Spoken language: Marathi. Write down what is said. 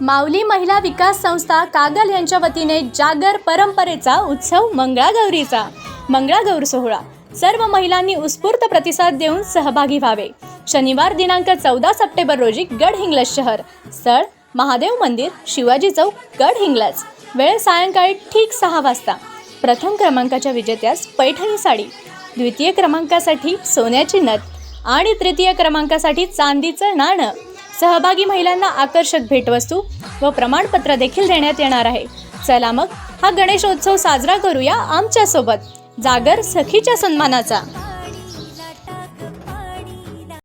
माऊली महिला विकास संस्था कागल यांच्या वतीने जागर परंपरेचा उत्सव मंगळागौरीचा. मंगळागौर सोहळा. सर्व महिलांनी उत्स्फूर्त प्रतिसाद देऊन सहभागी व्हावे. शनिवार दिनांक चौदा सप्टेंबर रोजी गडहिंग्लज शहर. स्थळ महादेव मंदिर शिवाजी चौक गड हिंगलाज. वेळ सायंकाळी ठीक सहा वाजता. प्रथम क्रमांकाच्या विजेत्यास पैठणी साडी. द्वितीय क्रमांकासाठी सोन्याची नथ. आणि तृतीय क्रमांकासाठी चांदीचं नाणं. सहभागी महिलांना आकर्षक भेटवस्तू व प्रमाणपत्र देखील देण्यात येणार आहे. चला मग हा गणेशोत्सव साजरा करूया आमच्यासोबत. जागर सखीच्या सन्मानाचा.